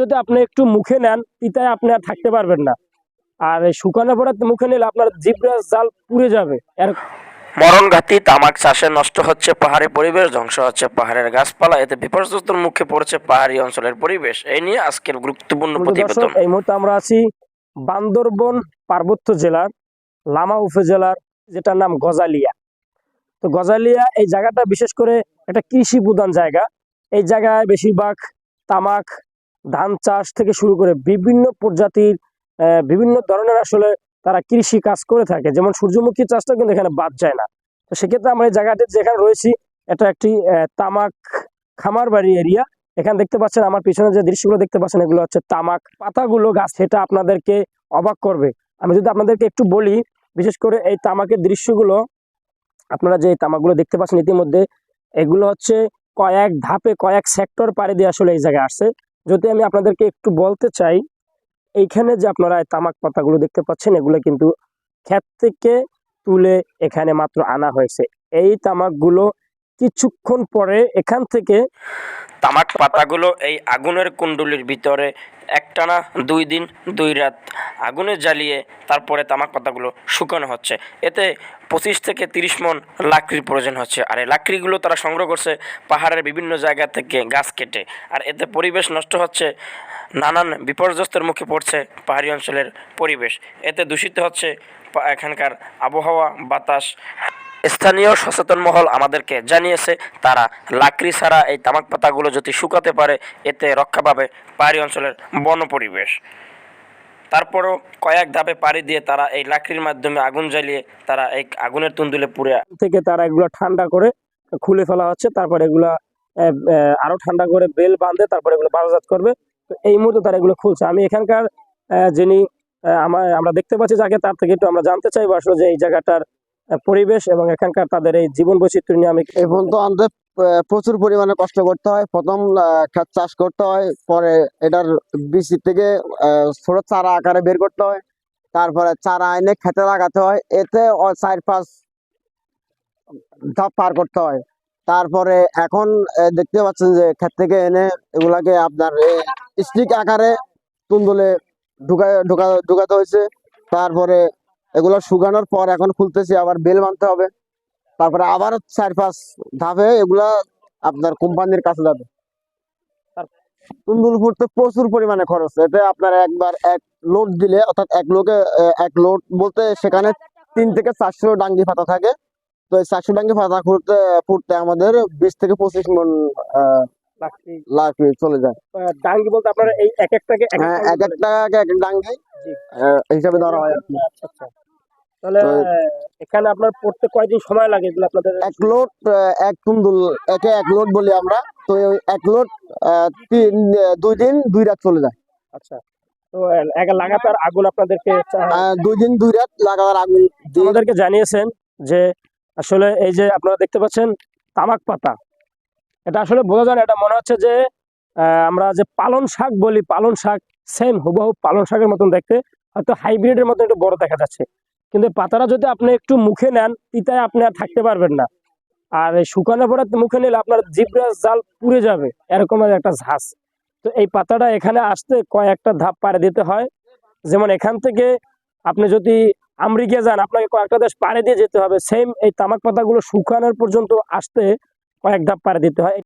যদি আপনি একটু মুখে নেন তিতায় আপনি আর থাকতে পারবেন না। আর এই শুকানোর পরে মুখে নিলে আপনার জিব্রা জাল পুড়ে যাবে। এর মরণঘাতী তামাক চাষে নষ্ট হচ্ছে পাহাড়ি পরিবেশ ধ্বংস হচ্ছে পাহাড়ের গাছপালা। এতে বিপর্যস্তর মুখে পড়ছে পাহাড়ি অঞ্চলের পরিবেশ। এই নিয়ে আজকের গুরুত্বপূর্ণ প্রতিবেদন। এই মুহূর্তে আমরা আছি বান্দরবন পার্বত্য জেলার লামা উপজেলার যেটার নাম গজালিয়া। তো গজালিয়া এই জায়গাটা বিশেষ করে একটা কৃষি প্রধান জায়গা। এই জায়গায় বেশিরভাগ তামাক ধান চাষ থেকে শুরু করে বিভিন্ন প্রজাতির বিভিন্ন ধরনের আসলে তারা কৃষি কাজ করে থাকে। যেমন সূর্যমুখী চাষটা কিন্তু এখানে বাদ যায় না। তো সেক্ষেত্রে আমরা এই জায়গাটি যেখানে রয়েছি, এটা একটি তামাক খামার বাড়ি এরিয়া এখানে দেখতে পাচ্ছেন আমার পিছনে যে দৃশ্যগুলো দেখতে পাচ্ছেন, এগুলো হচ্ছে তামাক পাতাগুলো গাছ, সেটা আপনাদেরকে অবাক করবে। আমি যদি আপনাদেরকে একটু বলি, বিশেষ করে এই তামাকের দৃশ্যগুলো, আপনারা যে তামাকগুলো দেখতে পাচ্ছেন ইতিমধ্যে, এগুলো হচ্ছে কয়েক ধাপে, কয়েক সেক্টর পাড়ি দিয়ে আসলে এই জায়গায় আসছে। যদি আমি আপনাদেরকে একটু বলতে চাই, এইখানে যে আপনারা তামাক পাতাগুলো দেখতে পাচ্ছেন, এগুলো কিন্তু ক্ষেত থেকে তুলে এখানে মাত্র আনা হয়েছে। এই তামাকগুলো কিছুক্ষণ পরে এখান থেকে তামাক পাতাগুলো এই আগুনের কুণ্ডুলির ভিতরে একটানা, দুই দিন, দুই রাত আগুনে জ্বালিয়ে তারপরে তামাক পাতাগুলো শুকানো হচ্ছে। এতে পঁচিশ থেকে তিরিশ মন লাকড়ির প্রয়োজন হচ্ছে। আর এই লাকড়িগুলো তারা সংগ্রহ করছে পাহাড়ের বিভিন্ন জায়গা থেকে গাছ কেটে। আর এতে পরিবেশ নষ্ট হচ্ছে, নানান বিপর্যস্তের মুখে পড়ছে পাহাড়ি অঞ্চলের পরিবেশ। এতে দূষিত হচ্ছে এখানকার আবহাওয়া, বাতাস স্থানীয় সচেতন মহল আমাদেরকে জানিয়েছে, তারা লাকড়ি ছাড়া এই তামাক পাতাগুলো যদি শুকাতে পারে, এতে রক্ষা পাবে পাহাড়ি অঞ্চলের বন পরিবেশ। তারপরও কয়েক ধাপে পাড়ি দিয়ে তারা এই লাকড়ির মাধ্যমে আগুন জ্বালিয়ে তারা এই আগুনের তুন্দুলে পুড়ে থেকে তারা এগুলো ঠান্ডা করে খুলে ফেলা হচ্ছে, তারপর এগুলা আরও ঠান্ডা করে বেল বাঁধে, তারপর এগুলো বাজারজাত করবে। তো এই মুহূর্তে তারা এগুলো খুলছে। আমি এখানকার যিনি আমার দেখতে পাচ্ছি যাকে, তার থেকে একটু আমরা জানতে চাইব আসলে যে এই জায়গাটার পরিবেশ এবং এখানকার তাদের এই জীবন বৈচিত্র্য নিয়ে আমি এই পর্যন্ত আমাদের প্রচুর পরিমাণে কষ্ট করতে হয়। প্রথম চাষ করতে হয়, পরে এটার বীজ থেকে ছোট চারা আকারে বের করতে হয়। তারপরে চারা এনে খেতে লাগাতে হয়। এতে চার পাঁচ ধাপ পার করতে হয়। তারপরে এখন দেখতে পাচ্ছেন যে ক্ষেত থেকে এনে এগুলাকে আপনার স্টিক আকারে তুন্দলে ঢুকায়, ঢুকা ঢুকাতে হয়েছে। তারপরে এগুলো শুকানোর পর এখন খুলতেছি আবার বেল বানতে হবে। তারপরে আবার চার পাঁচ ধাপে এগুলা আপনার কোম্পানির কাছে যাবে। তুন্দুল ফুটতে প্রচুর পরিমাণে খরচ। এতে আপনার একবার এক লোড দিলে অর্থাৎ এক লোকে এক লোড বলতে সেখানে তিন থেকে চারশো ডাঙ্গি পাতা থাকে। তো এই চারশো ডাঙ্গি পাতা ফুটতে ফুটতে আমাদের বিশ থেকে পঁচিশ মন লাকড়ি, চলে যায়। ডাঙ্গি বলতে আপনারা এই এক একটাকে হ্যাঁ এক এক এক ডাঙ্গি। হিসাবে ধরা হয়। আচ্ছা আচ্ছা। তাহলে আহ, এখানে আপনার পড়তে কয়দিন সময় লাগে এগুলো আপনাদের? এক লোড আহ, এক তুন্দুল একে এক লোড বলি আমরা। তো এক লোড আহ, তিন দুই দিন দুই রাত চলে যায়। আচ্ছা। তো এক লাগাতার আগুন আপনাদেরকে আহ, দুই দিন দুই রাত লাগাতার আগুন আমাদেরকে জানিয়েছেন যে আসলে এই যে আপনারা দেখতে পাচ্ছেন তামাক পাতা। এটা আসলে বোঝা যায় এটা মনে হচ্ছে যে আহ, আমরা যে পালন শাক বলি পালন শাক সেম হুবহু পালন শাকের মতন দেখতে। হয়তো হাইব্রিডের মতন একটু বড় দেখা যাচ্ছে। কিন্তু পাতাটা যদি আপনি একটু মুখে নেন তিতায় আপনি আর থাকতে পারবেন না। আর এই শুকানোর পরে মুখে নিলে আপনার জিব্রা জাল পুড়ে যাবে, এরকমের একটা ঝাঁস তো এই পাতাটা এখানে আসতে কয়েকটা ধাপ পাড়ে দিতে হয়। যেমন এখান থেকে আপনি যদি আমেরিকা যান, আপনাকে কয়েকটা দেশ পাড়ে দিয়ে যেতে হবে। সেম এই তামাক পাতাগুলো শুকানোর পর্যন্ত আসতে কয়েক ধাপ পাড়ে দিতে হয়।